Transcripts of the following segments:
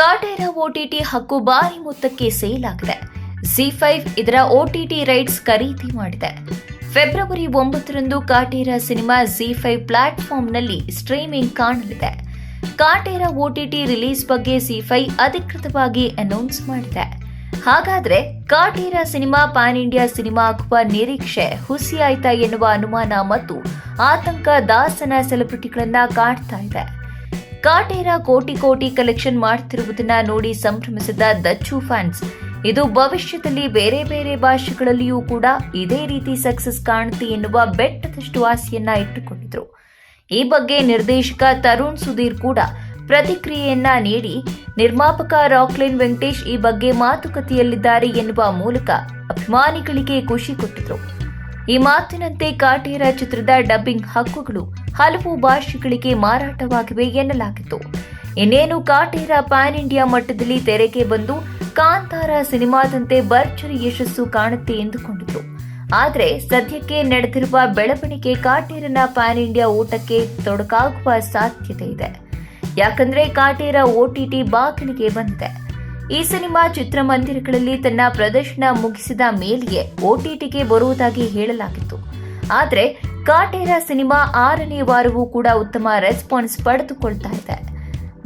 Kaatera OTT ಹಕ್ಕು ಬಾರಿ ಮೊತ್ತಕ್ಕೆ ಸೇಲ್ ಆಗಿದೆ ಜಿ ಫೈವ್ ಇದರ ಓಟಿಟಿ ರೈಟ್ಸ್ ಖರೀದಿ ಮಾಡಿದೆ. ಫೆಬ್ರವರಿ ಒಂಬತ್ತರಂದು ಕಾಟೇರ ಸಿನಿಮಾ ಜಿ ಫೈವ್ ಪ್ಲಾಟ್ಫಾರ್ಮ್ನಲ್ಲಿ ಸ್ಟ್ರೀಮಿಂಗ್ ಕಾಣಲಿದೆ. ಕಾಟೇರ ಓಟಿಟಿ ರಿಲೀಸ್ ಬಗ್ಗೆ ಜಿ ಫೈವ್ ಅಧಿಕೃತವಾಗಿ ಅನೌನ್ಸ್ ಮಾಡಿದೆ. ಹಾಗಾದ್ರೆ Kaatera cinema pan India cinema ಆಗುವ ನಿರೀಕ್ಷೆ ಹುಸಿಯಾಯ್ತಾ ಎನ್ನುವ ಅನುಮಾನ ಮತ್ತು ಆತಂಕ ದಾಸನ ಸೆಲೆಬ್ರಿಟಿಗಳನ್ನ ಕಾಡ್ತಾ ಇದೆ. ಕಾಟೇರ ಕೋಟಿ ಕೋಟಿ ಕಲೆಕ್ಷನ್ ಮಾಡ್ತಿರುವುದನ್ನ ನೋಡಿ ಸಂಭ್ರಮಿಸಿದ ದಚ್ಚು ಫ್ಯಾನ್ಸ್ ಇದು ಭವಿಷ್ಯದಲ್ಲಿ ಬೇರೆ ಬೇರೆ ಭಾಷೆಗಳಲ್ಲಿಯೂ ಕೂಡ ಇದೇ ರೀತಿ ಸಕ್ಸಸ್ ಕಾಣುತ್ತೆ ಎನ್ನುವ ಬೆಟ್ಟದಷ್ಟು ಆಸೆಯನ್ನ ಇಟ್ಟುಕೊಂಡಿದ್ರು. ಈ ಬಗ್ಗೆ ನಿರ್ದೇಶಕ ತರುಣ್ ಸುಧೀರ್ ಕೂಡ ಪ್ರತಿಕ್ರಿಯೆಯನ್ನ ನೀಡಿ, ನಿರ್ಮಾಪಕ ರಾಕ್ಲೈನ್ ವೆಂಕಟೇಶ್ ಈ ಬಗ್ಗೆ ಮಾತುಕತೆಯಲ್ಲಿದ್ದಾರೆ ಎನ್ನುವ ಮೂಲಕ ಅಭಿಮಾನಿಗಳಿಗೆ ಖುಷಿ ಕೊಟ್ಟಿದ್ರು. ಈ ಮಾತಿನಂತೆ ಕಾಟೇರ ಚಿತ್ರದ ಡಬ್ಬಿಂಗ್ ಹಕ್ಕುಗಳು ಹಲವು ಭಾಷೆಗಳಿಗೆ ಮಾರಾಟವಾಗಿವೆ ಎನ್ನಲಾಗಿತ್ತು. ಇನ್ನೇನು ಕಾಟೇರ ಪ್ಯಾನ್ ಇಂಡಿಯಾ ಮಟ್ಟದಲ್ಲಿ ತೆರೆಗೆ ಬಂದು ಕಾಂತಾರ ಸಿನಿಮಾದಂತೆ ಭರ್ಜರಿ ಯಶಸ್ಸು ಕಾಣುತ್ತೆ ಎಂದುಕೊಂಡಿತು ಆದರೆ ಸದ್ಯಕ್ಕೆ ನಡೆದಿರುವ ಬೆಳವಣಿಗೆ ಕಾಟೇರನ ಪ್ಯಾನ್ ಇಂಡಿಯಾ ಓಟಕ್ಕೆ ತೊಡಕಾಗುವ ಸಾಧ್ಯತೆ ಇದೆ. ಯಾಕಂದ್ರೆ ಕಾಟೇರ ಓಟಿಟಿ ಬಾಗಿಲಿಗೆ ಬಂದಿದೆ. ಈ ಸಿನಿಮಾ ಚಿತ್ರಮಂದಿರಗಳಲ್ಲಿ ತನ್ನ ಪ್ರದರ್ಶನ ಮುಗಿಸಿದ ಮೇಲೆಯೇ ಓಟಿಟಿಗೆ ಬರುವುದಾಗಿ ಹೇಳಲಾಗಿತ್ತು. ಆದರೆ ಕಾಟೇರ ಸಿನಿಮಾ ಆರನೇ ವಾರವೂ ಕೂಡ ಉತ್ತಮ ರೆಸ್ಪಾನ್ಸ್ ಪಡೆದುಕೊಳ್ತಾ ಇದೆ.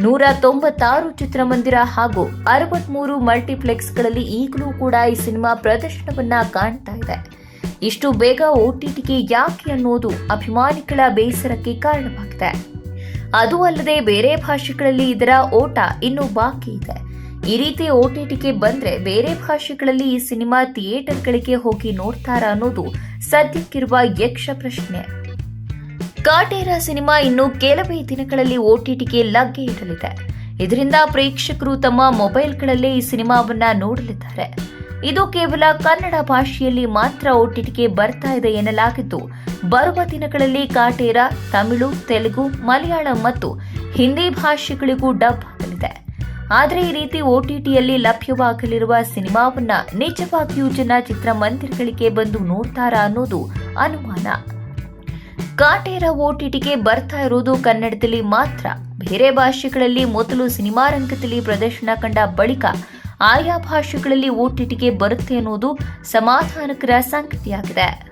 ನೂರ ತೊಂಬತ್ತಾರು ಚಿತ್ರಮಂದಿರ ಹಾಗೂ ಅರವತ್ಮೂರು ಮಲ್ಟಿಪ್ಲೆಕ್ಸ್ಗಳಲ್ಲಿ ಈಗಲೂ ಕೂಡ ಈ ಸಿನಿಮಾ ಪ್ರದರ್ಶನವನ್ನ ಕಾಣ್ತಾ ಇದೆ. ಇಷ್ಟು ಬೇಗ ಓಟಿಟಿಗೆ ಯಾಕೆ ಅನ್ನೋದು ಅಭಿಮಾನಿಗಳ ಬೇಸರಕ್ಕೆ ಕಾರಣವಾಗಿದೆ. ಅದು ಅಲ್ಲದೆ ಬೇರೆ ಭಾಷೆಗಳಲ್ಲಿ ಇದರ ಓಟ ಇನ್ನೂ ಬಾಕಿ ಇದೆ. ಈ ರೀತಿ ಓಟಿಟಿಗೆ ಬಂದ್ರೆ ಬೇರೆ ಭಾಷೆಗಳಲ್ಲಿ ಈ ಸಿನಿಮಾ ಥಿಯೇಟರ್ಗಳಿಗೆ ಹೋಗಿ ನೋಡ್ತಾರಾ ಅನ್ನೋದು ಸದ್ಯಕ್ಕಿರುವ ಯಕ್ಷ ಪ್ರಶ್ನೆ. ಕಾಟೇರ ಸಿನಿಮಾ ಇನ್ನು ಕೆಲವೇ ದಿನಗಳಲ್ಲಿ ಓಟಿಟಿಗೆ ಲಗ್ಗೆ ಇಡಲಿದೆ ಇದರಿಂದ ಪ್ರೇಕ್ಷಕರು ತಮ್ಮ ಮೊಬೈಲ್ಗಳಲ್ಲೇ ಈ ಸಿನಿಮಾವನ್ನ ನೋಡಲಿದ್ದಾರೆ. ಇದು ಕೇವಲ ಕನ್ನಡ ಭಾಷೆಯಲ್ಲಿ ಮಾತ್ರ ಓಟಿಟಿಗೆ ಬರ್ತಾ ಇದೆ ಎನ್ನಲಾಗಿದ್ದು, ಬರುವ ದಿನಗಳಲ್ಲಿ ಕಾಟೇರ, ತಮಿಳು, ತೆಲುಗು, ಮಲಯಾಳಂ ಮತ್ತು ಹಿಂದಿ ಭಾಷೆಗಳಿಗೂ ಡಬ್ ಆಗಲಿದೆ. ಆದರೆ ಈ ರೀತಿ ಓಟಿಟಿಯಲ್ಲಿ ಲಭ್ಯವಾಗಲಿರುವ ಸಿನಿಮಾವನ್ನ ನಿಜವಾಗಿಯೂ ಜನ ಚಿತ್ರಮಂದಿರಗಳಿಗೆ ಬಂದು ನೋಡ್ತಾರಾ ಅನ್ನೋದು ಅನುಮಾನ. ಕಾಟೇರ ಓಟಿಟಿಗೆ ಬರ್ತಾ ಇರೋದು ಕನ್ನಡದಲ್ಲಿ ಮಾತ್ರ. ಬೇರೆ ಭಾಷೆಗಳಲ್ಲಿ ಮೊದಲು ಸಿನಿಮಾ ರಂಗದಲ್ಲಿ ಪ್ರದರ್ಶನ ಕಂಡ ಬಳಿಕ ಆಯಾ ಭಾಷೆಗಳಲ್ಲಿ ಓಟಿಟಿಗೆ ಬರುತ್ತೆ ಅನ್ನೋದು ಸಮಾಧಾನಕರ ಸಂಗತಿಯಾಗಿದೆ.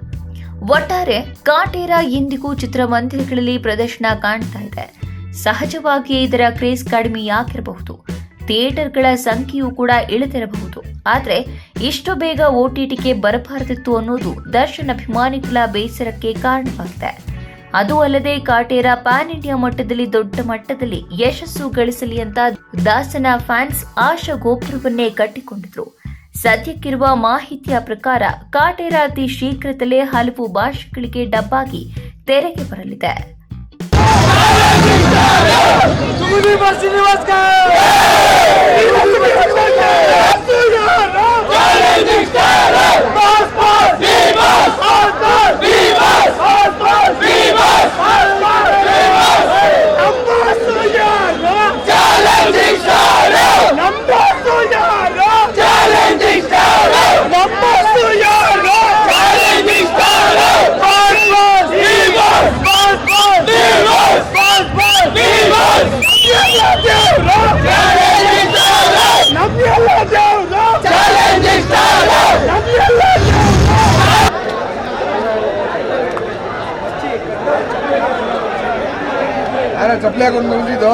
ಒಟ್ಟಾರೆ ಕಾಟೇರ ಇಂದಿಗೂ ಚಿತ್ರಮಂದಿರಗಳಲ್ಲಿ ಪ್ರದರ್ಶನ ಕಾಣ್ತಾ ಇದೆ. ಸಹಜವಾಗಿಯೇ ಇದರ ಕ್ರೇಜ್ ಕಡಿಮೆಯಾಗಿರಬಹುದು. ಥಿಯೇಟರ್ಗಳ ಸಂಖ್ಯೆಯೂ ಕೂಡ ಇಳಿದಿರಬಹುದು. ಆದರೆ ಇಷ್ಟು ಬೇಗ ಓಟಿಟಿಗೆ ಬರಬಾರದಿತ್ತು ಅನ್ನೋದು ದರ್ಶನ್ ಅಭಿಮಾನಿಗಳ ಬೇಸರಕ್ಕೆ ಕಾರಣವಾಗಿದೆ. ಅದು ಅಲ್ಲದೆ ಕಾಟೇರ ಪ್ಯಾನ್ ಇಂಡಿಯಾ ಮಟ್ಟದಲ್ಲಿ ದೊಡ್ಡ ಮಟ್ಟದಲ್ಲಿ ಯಶಸ್ಸು ಗಳಿಸಲಿ ಅಂತ ದಾಸನ ಫ್ಯಾನ್ಸ್ ಆಶಾ ಗೋಪುರವನ್ನೇ ಕಟ್ಟಿಕೊಂಡಿದ್ರು. ಸದ್ಯಕ್ಕಿರುವ ಮಾಹಿತಿಯ ಪ್ರಕಾರ ಕಾಟೇರ ಅತಿ ಶೀಘ್ರದಲ್ಲೇ ಹಲವು ಭಾಷೆಗಳಿಗೆ ಡಬ್ಬಾಗಿ ತೆರೆಗೆ ಬರಲಿದೆ. ಚಪ್ಪಲಿ ಹಾಕೊಂಡು ನಿಂತಿದ್ದು